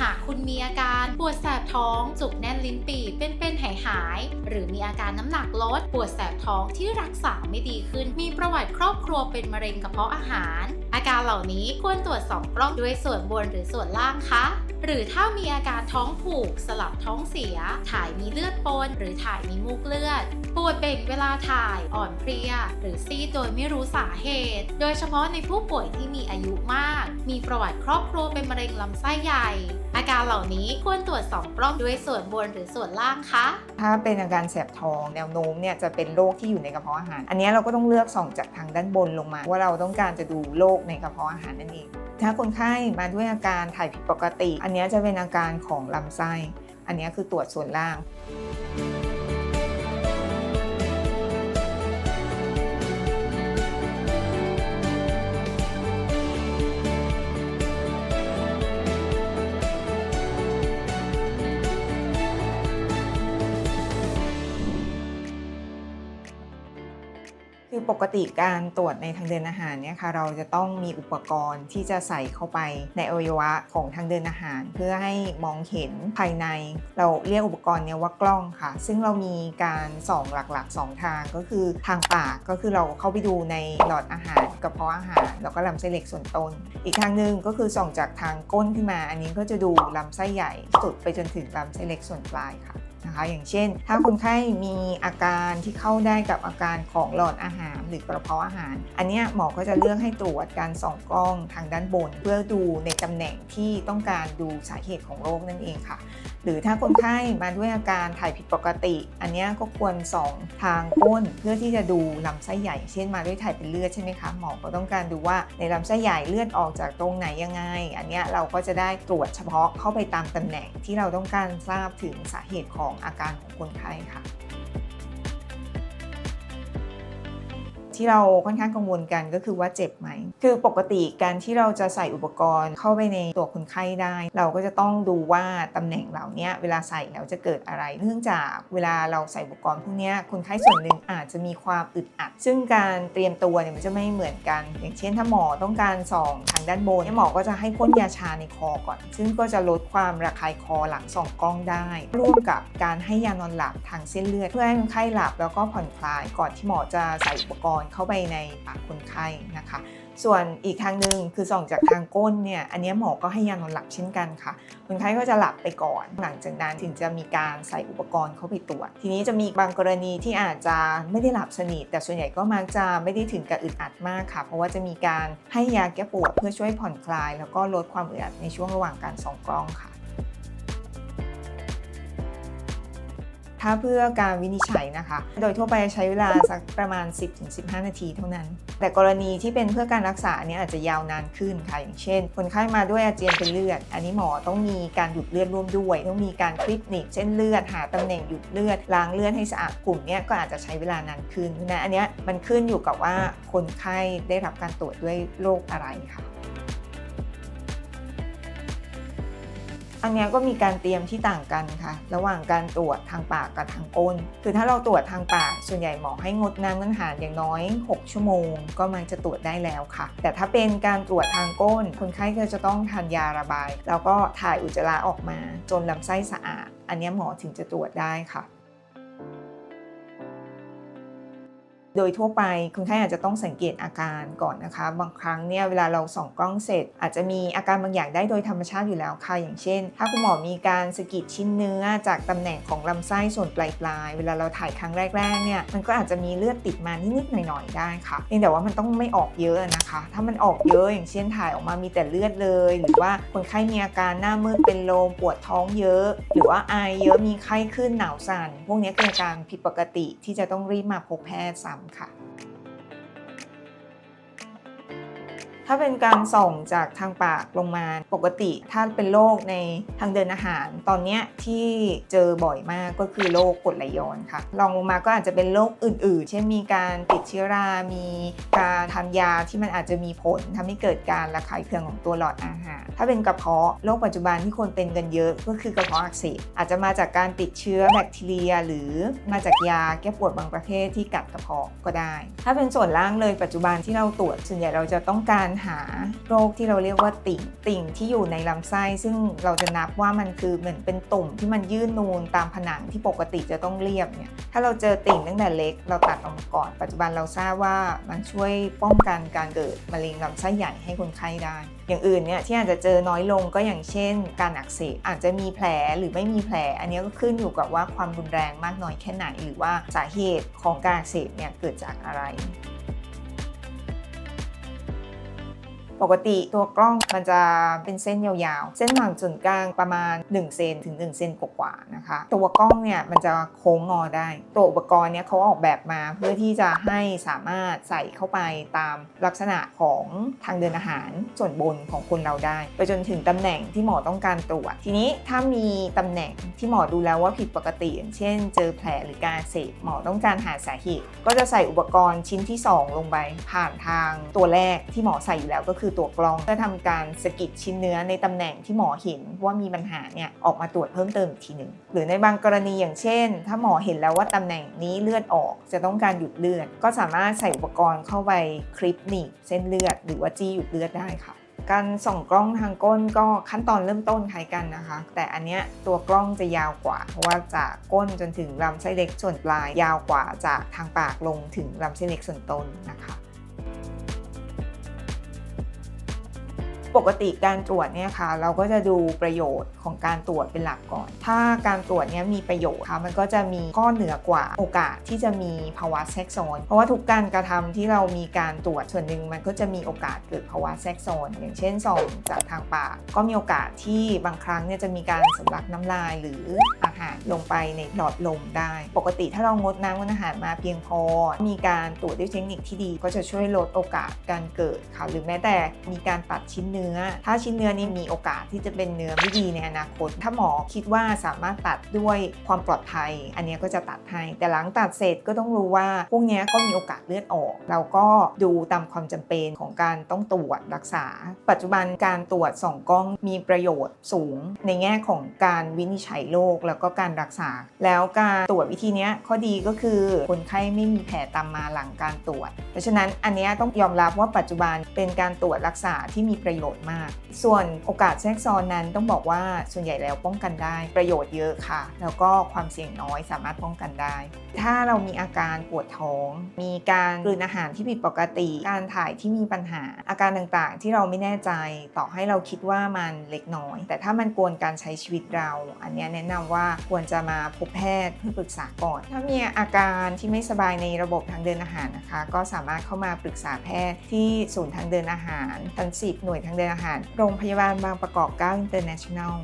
หากคุณมีอาการปวดแสบท้อง จุกแน่นลิ้นปี่เป็นๆหายหายหรือมีอาการน้ำหนักลด ปวดแสบท้องที่รักษาไม่ดีขึ้น มีประวัติครอบครัวเป็นมะเร็งกระเพาะอาหาร อาการเหล่านี้ควรตรวจสอบกล้องด้วยส่วนบนหรือส่วนล่างคะหรือถ้ามีอาการท้องผูก สลับท้องเสีย ถ่ายมีเลือดปน หรือถ่ายมีมูกเลือด ปวดเบ่งเวลาถ่ายอ่อนเพลีย หรือซีดโดยไม่รู้สาเหตุ โดยเฉพาะในผู้ป่วยที่มีอายุมาก มีประวัติครอบครัวเป็นมะเร็งลำไส้ใหญ่ อาการเหล่านี้ควรตรวจสอบกล้องด้วยส่วนบนหรือส่วนล่างคะถ้าเป็นอาการแสบท้องแนวโน้มเนี่ยจะเป็นโรคที่อยู่ในกระเพาะอาหาร อันนี้เราก็ต้องเลือกส่องจากทางด้านบนลงมา ว่าเราต้องการจะดูโรคในกระเพาะอาหารนั่นเอง ถ้าคนไข้มาด้วยอาการถ่ายผิดปกติ อันนี้จะเป็นอาการของลำไส้ อันนี้คือตรวจส่วนล่าง คือปกติการตรวจในทางเดินอาหารเนี่ยค่ะเราจะต้องมีอุปกรณ์ที่จะใส่เข้าไปในอวัยวะของทางเดินอาหาร เพื่อให้มองเห็นภายใน เราเรียกอุปกรณ์นี้ว่ากล้องค่ะ ซึ่งเรามีการส่องหลักๆ 2 ทางก็คือทางปากก็คือเราเข้าไปดูในหลอดอาหารกระเพาะอาหาร แล้วก็ลำไส้เล็กส่วนต้น อีกทางหนึ่งก็คือส่องจากทางก้นขึ้นมา อันนี้ก็จะดูลำไส้ใหญ่สุดไปจนถึงลำไส้เล็กส่วนปลายค่ะ นะคะ อย่างเช่น ถ้าคนไข้มีอาการที่เข้าได้กับอาการของหลอดอาหารหรือกระเพาะอาหาร อันนี้หมอก็จะเลือกให้ตรวจการส่องกล้องทางด้านบน เพื่อดูในตำแหน่งที่ต้องการดูสาเหตุของโรคนั่นเองค่ะ หรือถ้าคนไข้มาด้วยอาการถ่ายผิดปกติ อันนี้ก็ควรส่องทางก้นเพื่อที่จะดูลำไส้ใหญ่ เช่นมาด้วยถ่ายเป็นเลือดใช่ไหมคะหมอก็ต้องการดูว่าในลำไส้ใหญ่เลือดออกจากตรงไหนยังไง อันนี้เราก็จะได้ตรวจเฉพาะเข้าไปตามตำแหน่งที่เราต้องการทราบถึงสาเหตุของอาการของคนไข้ค่ะ ที่เราค่อนข้างกังวลกันก็คือว่าเจ็บไหม คือปกติการที่เราจะใส่อุปกรณ์เข้าไปในตัวคนไข้ได้ เราก็จะต้องดูว่าตำแหน่งเหล่านี้เวลาใส่แล้วจะเกิดอะไร เนื่องจากเวลาเราใส่อุปกรณ์พวกนี้คนไข้ส่วนหนึ่งอาจจะมีความอึดอัด ซึ่งการเตรียมตัวเนี่ยมันจะไม่เหมือนกัน อย่างเช่นถ้าหมอต้องการส่องทางด้านบนหมอก็จะให้พ่นยาชาในคอก่อน ซึ่งก็จะลดความระคายคอหลังส่องกล้องได้ ร่วมกับการให้ยานอนหลับทางเส้นเลือด เพื่อให้คนไข้หลับแล้วก็ผ่อนคลายก่อนที่หมอจะใส่อุปกรณ์เข้าไปในปากคนไข้นะคะ ส่วนอีกทางหนึ่งคือส่องจากทางก้นเนี่ยอันนี้หมอก็ให้ยานอนหลับเช่นกันค่ะ คนไข้ก็จะหลับไปก่อน หลังจากนั้นถึงจะมีการใส่อุปกรณ์เข้าไปตรวจ ทีนี้จะมีบางกรณีที่อาจจะไม่ได้หลับสนิทแต่ส่วนใหญ่ก็มักจะไม่ได้ถึงกับอึดอัดมากค่ะ เพราะว่าจะมีการให้ยาแก้ปวดเพื่อช่วยผ่อนคลาย แล้วก็ลดความอึดอัดในช่วงระหว่างการส่องกล้องค่ะ ถ้าเพื่อการวินิจฉัยนะคะ โดยทั่วไปใช้เวลาสักประมาณ 10-15 นาทีเท่านั้น แต่กรณีที่เป็นเพื่อการรักษาเนี่ยอาจจะยาวนานขึ้นค่ะ อย่างเช่น คนไข้มาด้วยอาเจียนเป็นเลือด อันนี้หมอต้องมีการหยุดเลือดร่วมด้วย ต้องมีการคลิปหนีบเส้นเลือด หาตำแหน่งหยุดเลือด ล้างเลือดให้สะอาด กลุ่มเนี้ยก็อาจจะใช้เวลานานขึ้นเพราะอันเนี้ยมันขึ้นอยู่กับว่าคนไข้ได้รับการตรวจด้วยโรคอะไรค่ะ อันนี้ก็มีการเตรียมที่ต่างกันค่ะ ระหว่างการตรวจทางปากกับทางก้น คือถ้าเราตรวจทางปาก ส่วนใหญ่หมอให้งดน้ำน้ำหารอย่างน้อย 6 ชั่วโมง ก็มันจะตรวจได้แล้วค่ะ แต่ถ้าเป็นการตรวจทางก้น คนไข้ก็จะต้องทานยาระบาย แล้วก็ถ่ายอุจจาระออกมา จนลำไส้สะอาด อันนี้หมอถึงจะตรวจได้ค่ะ โดยทั่วไปคนไข้อาจจะต้องสังเกตอาการก่อนนะคะ บางครั้งเนี่ยเวลาเราส่องกล้องเสร็จ อาจจะมีอาการบางอย่างได้โดยธรรมชาติอยู่แล้วค่ะ อย่างเช่น ถ้าคุณหมอมีการสะกิดชิ้นเนื้อจากตำแหน่งของลำไส้ส่วนปลายๆเวลาเราถ่ายครั้งแรกๆเนี่ยมันก็อาจจะมีเลือดติดมานิดๆหน่อยๆได้ค่ะเพียงแต่ว่ามันต้องไม่ออกเยอะนะคะ ถ้ามันออกเยอะอย่างเช่นถ่ายออกมามีแต่เลือดเลย หรือว่าคนไข้มีอาการหน้ามืดเป็นลมปวดท้องเยอะ หรือว่าไอเยอะมีไข้ขึ้นหนาวสั่นพวกนี้เป็นอาการผิดปกติที่จะต้องรีบมาพบแพทย์ซ้ำค่ะ ถ้าเป็นการส่องจากทางปากลงมาปกติถ้าเป็นโรคในทางเดินอาหาร ตอนนี้ที่เจอบ่อยมากก็คือโรคกรดไหลย้อนค่ะรองลงมาก็อาจจะเป็นโรคอื่น ๆ เช่นมีการติดเชื้อรา มีการทานยาที่มันอาจจะมีผลทำให้เกิดการระคายเคืองของตัวหลอดอาหาร ถ้าเป็นกระเพาะโรคปัจจุบันที่คนเป็นกันเยอะก็คือกระเพาะอักเสบอาจจะมาจากการติดเชื้อแบคทีเรีย หรือมาจากยาแก้ปวดบางประเภทที่กัดกระเพาะก็ได้ ถ้าเป็นส่วนล่างเลยปัจจุบันที่เราตรวจส่วนใหญ่เราจะต้องการหาโรคที่เราเรียกว่าติ่งติ่งที่อยู่ในลำไส้ ซึ่งเราจะนับว่ามันคือเหมือนเป็นตุ่มที่มันยื่นนูนตามผนังที่ปกติจะต้องเรียบเนี่ยถ้าเราเจอติ่งตั้งแต่เล็กเราตัดออกมาก่อน ปัจจุบันเราทราบว่ามันช่วยป้องกันการเกิดมะเร็งลำไส้ใหญ่ให้คนไข้ได้ อย่างอื่นเนี่ยที่อาจจะเจอน้อยลงก็อย่างเช่น การอักเสบอาจจะมีแผลหรือไม่มีแผล อันนี้ก็ขึ้นอยู่กับว่าความรุนแรงมากน้อยแค่ไหนหรือว่าสาเหตุของการอักเสบเนี่ยเกิดจากอะไร ปกติตัวกล้องมันจะเป็นเส้นยาวๆ เส้นผ่านศูนย์กลางประมาณ 1 เซนถึง 1 เซนกว่าๆนะคะ ตัวกล้องเนี่ยมันจะโค้งงอได้ ตัวอุปกรณ์เนี่ยเขาออกแบบมาเพื่อที่จะให้สามารถใส่เข้าไปตามลักษณะของทางเดินอาหารส่วนบนของคนเราได้ ไปจนถึงตำแหน่งที่หมอต้องการตรวจ ทีนี้ถ้ามีตำแหน่งที่หมอดูแล้วว่าผิดปกติอย่างเช่น เจอแผลหรือการเสพหมอต้องการหาสาเหตุ ก็จะใส่อุปกรณ์ชิ้นที่ 2 ลงไปผ่านทางตัวแรกที่หมอใส่อยู่แล้วก็คือือตัวกล้องเพื่อทำการสกิดชิ้นเนื้อในตำแหน่งที่หมอเห็นว่ามีปัญหาเนี่ยออกมาตรวจเพิ่มเติมอีกทีหนึ่งหรือในบางกรณีอย่างเช่น ถ้าหมอเห็นแล้วว่าตำแหน่งนี้เลือดออก จะต้องการหยุดเลือด ก็สามารถใส่อุปกรณ์เข้าไปคลิปหนีบเส้นเลือด หรือว่าจี้หยุดเลือดได้ค่ะการส่องกล้องทางก้นก็ขั้นตอนเริ่มต้นคล้ายกันนะคะ แต่อันเนี้ยตัวกล้องจะยาวกว่า เพราะว่าจากก้นจนถึงลำไส้เล็กส่วนปลายยาวกว่าจากทางปากลงถึงลำไส้เล็กส่วนต้นนะคะ ปกติการตรวจเนี่ยค่ะเราก็จะดูประโยชน์ของการตรวจเป็นหลักก่อน ถ้าการตรวจเนี้ยมีประโยชน์ค่ะมันก็จะมีข้อเหนือกว่าโอกาสที่จะมีภาวะแทรกซ้อน เพราะว่าทุกการกระทำที่เรามีการตรวจส่วนหนึ่งมันก็จะมีโอกาสเกิดภาวะแทรกซ้อนอย่างเช่นส่องจากทางปาก ก็มีโอกาสที่บางครั้งเนี่ยจะมีการสำลักน้ำลายหรืออาหารลงไปในหลอดลมได้ ปกติถ้าเรางดน้ำงดอาหารมาเพียงพอ มีการตรวจด้วยเทคนิคที่ดี ก็จะช่วยลดโอกาสการเกิดค่ะหรือแม้แต่มีการตัดชิ้นเนื้อถ้าชิ้นเนื้อนี้มีโอกาสที่จะเป็นเนื้อไม่ดีในอนาคต ถ้าหมอคิดว่าสามารถตัดด้วยความปลอดภัย อันนี้ก็จะตัดให้ แต่หลังตัดเสร็จก็ต้องรู้ว่า พวกนี้ก็มีโอกาสเลือดออก เราก็ดูตามความจำเป็นของการต้องตรวจรักษา ปัจจุบันการตรวจส่องกล้องมีประโยชน์สูง ในแง่ของการวินิจฉัยโรคแล้วก็การรักษา แล้วการตรวจวิธีนี้ข้อดีก็คือคนไข้ไม่มีแผลตามมาหลังการตรวจ เพราะฉะนั้นอันนี้ต้องยอมรับว่าปัจจุบันเป็นการตรวจรักษาที่มีประโยชน์มาก ส่วนโอกาสแทรกซ้อนนั้นต้องบอกว่าส่วนใหญ่แล้วป้องกันได้ ประโยชน์เยอะค่ะ แล้วก็ความเสี่ยงน้อยสามารถป้องกันได้ ถ้าเรามีอาการปวดท้อง มีการกลืนอาหารที่ผิดปกติ การถ่ายที่มีปัญหา อาการต่างๆ ที่เราไม่แน่ใจต่อให้เราคิดว่ามันเล็กน้อย แต่ถ้ามันกวนการใช้ชีวิตเรา อันนี้แนะนำว่าควรจะมาพบแพทย์เพื่อปรึกษาก่อน ถ้ามีอาการที่ไม่สบายในระบบทางเดินอาหารนะคะ ก็สามารถเข้ามาปรึกษาแพทย์ที่ศูนย์ทางเดินอาหารทันสิบหน่วยทางเดินอาหาร โรงพยาบาลบางประกอบ9 International